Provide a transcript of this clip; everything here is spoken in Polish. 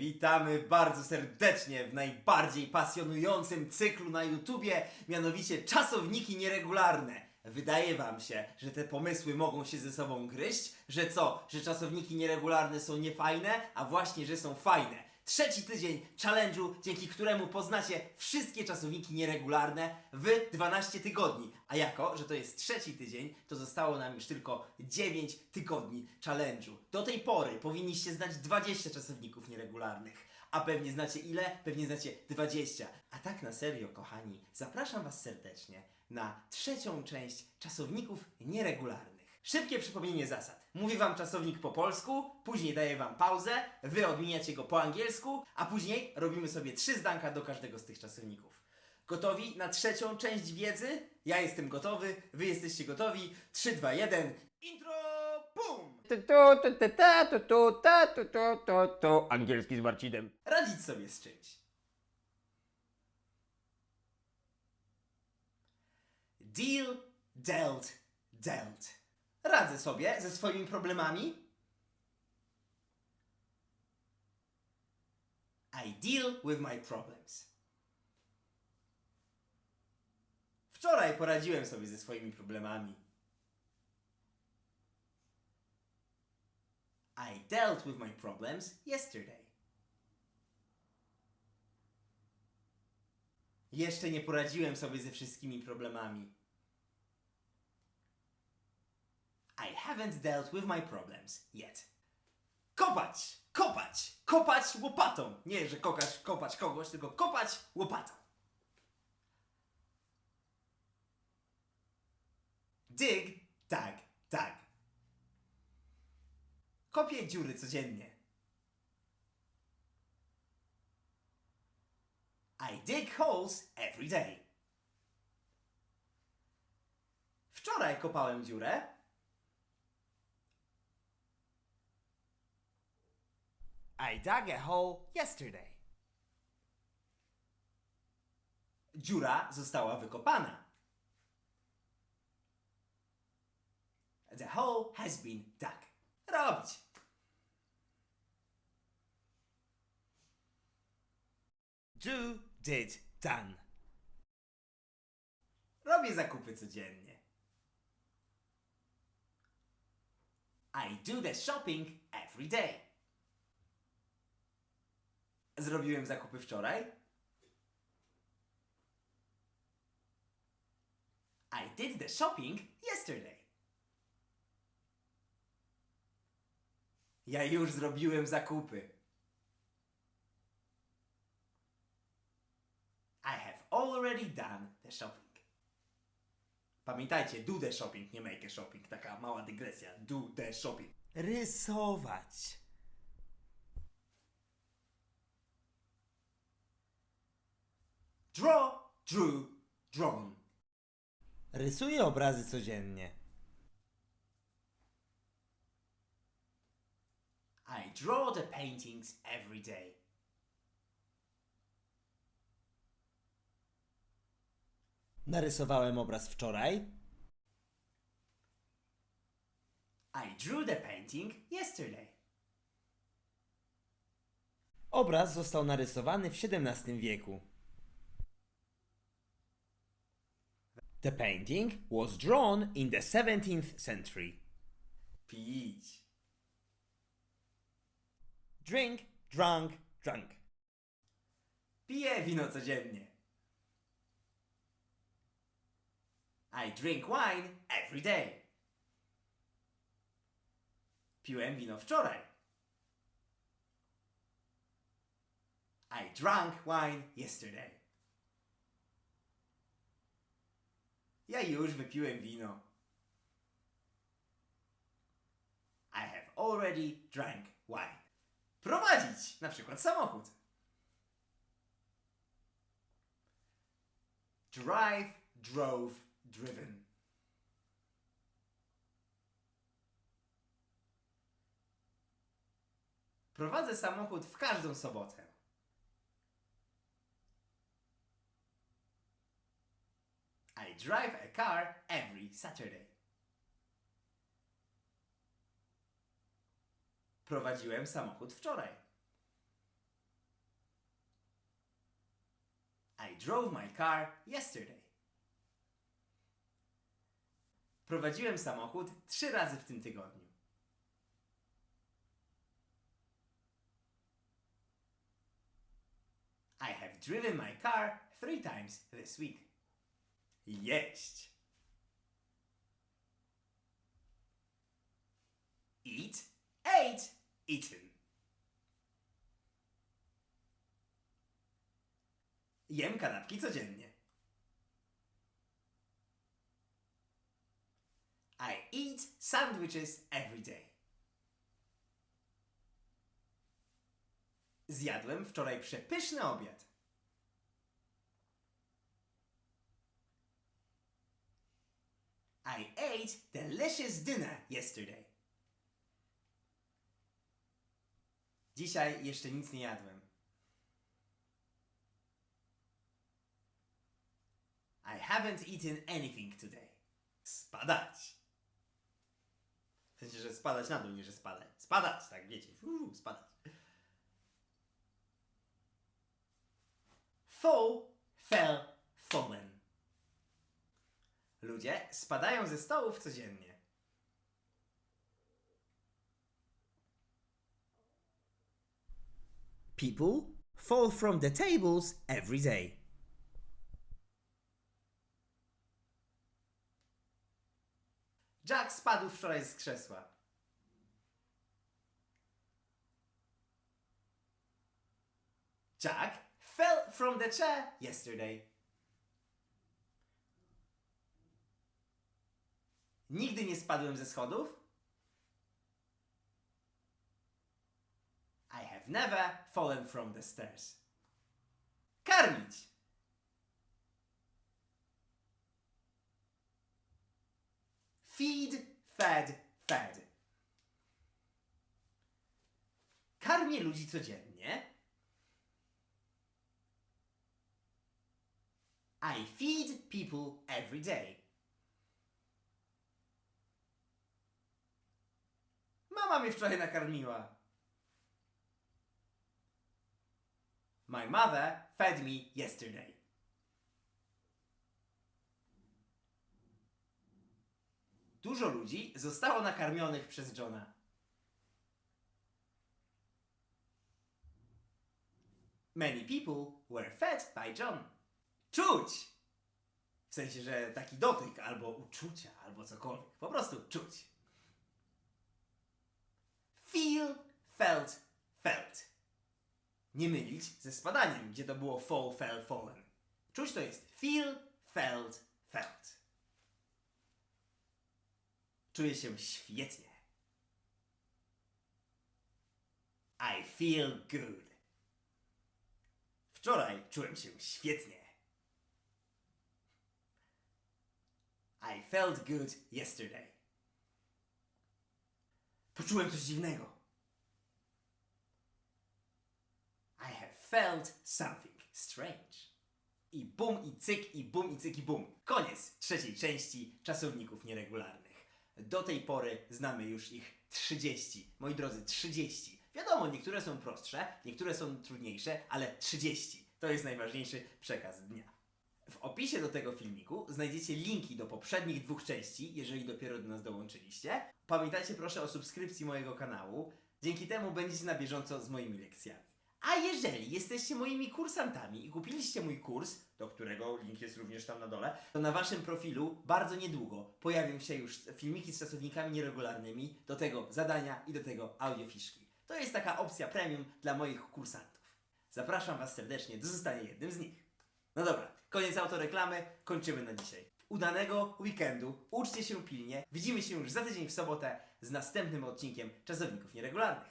Witamy bardzo serdecznie w najbardziej pasjonującym cyklu na YouTubie, mianowicie czasowniki nieregularne. Wydaje wam się, że te pomysły mogą się ze sobą gryźć? Że co? Że czasowniki nieregularne są niefajne? A właśnie, że są fajne. Trzeci tydzień challenge'u, dzięki któremu poznacie wszystkie czasowniki nieregularne w 12 tygodni. A jako, że to jest trzeci tydzień, to zostało nam już tylko 9 tygodni challenge'u. Do tej pory powinniście znać 20 czasowników nieregularnych. A pewnie znacie ile? Pewnie znacie 20. A tak na serio, kochani, zapraszam Was serdecznie na trzecią część czasowników nieregularnych. Szybkie przypomnienie zasad. Mówię wam czasownik po polsku, później daję wam pauzę, wy odmieniacie go po angielsku, a później robimy sobie trzy zdanka do każdego z tych czasowników. Gotowi na trzecią część wiedzy? Ja jestem gotowy, wy jesteście gotowi. 3, 2, 1. Intro! Bum! Tu, tu, tu, tu, ta, tu, tu, ta, tu, tu, tu, tu. Angielski z Marcinem. Radzić sobie z czymś. Deal, dealt, dealt. Radzę sobie ze swoimi problemami. I deal with my problems. Wczoraj poradziłem sobie ze swoimi problemami. I dealt with my problems yesterday. Jeszcze nie poradziłem sobie ze wszystkimi problemami. I haven't dealt with my problems yet. Kopać! Kopać! Kopać łopatą! Nie, że kokasz, kopać kogoś, tylko kopać łopatą. Dig, tag, tag. Kopię dziury codziennie. I dig holes every day. Wczoraj kopałem dziurę. I dug a hole yesterday. Dziura została wykopana. The hole has been dug. Robić. Do, did, done. Robię zakupy codziennie. I do the shopping every day. Zrobiłem zakupy wczoraj. I did the shopping yesterday. Ja już zrobiłem zakupy. I have already done the shopping. Pamiętajcie, do the shopping, nie make a shopping. Taka mała dygresja. Do the shopping. Rysować. Draw, drew, drawn. Rysuję obrazy codziennie. I draw the paintings every day. Narysowałem obraz wczoraj. I drew the painting yesterday. Obraz został narysowany w XVII wieku. The painting was drawn in the 17th century. Pić. Drink, drunk, drunk. Piję wino codziennie. I drink wine every day. Piłem wino wczoraj. I drank wine yesterday. Ja już wypiłem wino. I have already drank wine. Prowadzić, na przykład samochód. Drive, drove, driven. Prowadzę samochód w każdą sobotę. drive a car every Saturday. Prowadziłem samochód wczoraj. I drove my car yesterday. Prowadziłem samochód trzy razy w tym tygodniu. I have driven my car three times this week. Jeść. Eat, ate, eaten. Jem kanapki codziennie. I eat sandwiches every day. Zjadłem wczoraj przepyszny obiad. I ate delicious dinner yesterday. Dzisiaj jeszcze nic nie jadłem. I haven't eaten anything today. Spadać. W sensie, że spadać na dół, nie że spadać. Spadać, tak wiecie. Uu, spadać. Fall, fell, fallen. Ludzie spadają ze stołów codziennie. People fall from the tables every day. Jack spadł wczoraj z krzesła. Jack fell from the chair yesterday. Nigdy nie spadłem ze schodów. I have never fallen from the stairs. Karmić. Feed, fed, fed. Karmię ludzi codziennie. I feed people every day. Mama mnie wczoraj nakarmiła. My mother fed me yesterday. Dużo ludzi zostało nakarmionych przez Johna. Many people were fed by John. Czuć! W sensie, że taki dotyk, albo uczucia, albo cokolwiek. Po prostu czuć. Feel, felt, felt. Nie mylić ze spadaniem, gdzie to było fall, fell, fallen. Czuć to jest feel, felt, felt. Czuję się świetnie. I feel good. Wczoraj czułem się świetnie. I felt good yesterday. Poczułem coś dziwnego. I have felt something strange. I bum, i cyk, i bum, i cyk, i bum. Koniec trzeciej części czasowników nieregularnych. Do tej pory znamy już ich 30. Moi drodzy, 30. Wiadomo, niektóre są prostsze, niektóre są trudniejsze, ale 30 to jest najważniejszy przekaz dnia. W opisie do tego filmiku znajdziecie linki do poprzednich dwóch części, jeżeli dopiero do nas dołączyliście. Pamiętajcie proszę o subskrypcji mojego kanału. Dzięki temu będziecie na bieżąco z moimi lekcjami. A jeżeli jesteście moimi kursantami i kupiliście mój kurs, do którego link jest również tam na dole, to na waszym profilu bardzo niedługo pojawią się już filmiki z czasownikami nieregularnymi, do tego zadania i do tego audiofiszki. To jest taka opcja premium dla moich kursantów. Zapraszam was serdecznie do zostania jednym z nich. No dobra, koniec autoreklamy, kończymy na dzisiaj. Udanego weekendu, uczcie się pilnie, widzimy się już za tydzień w sobotę z następnym odcinkiem Czasowników Nieregularnych.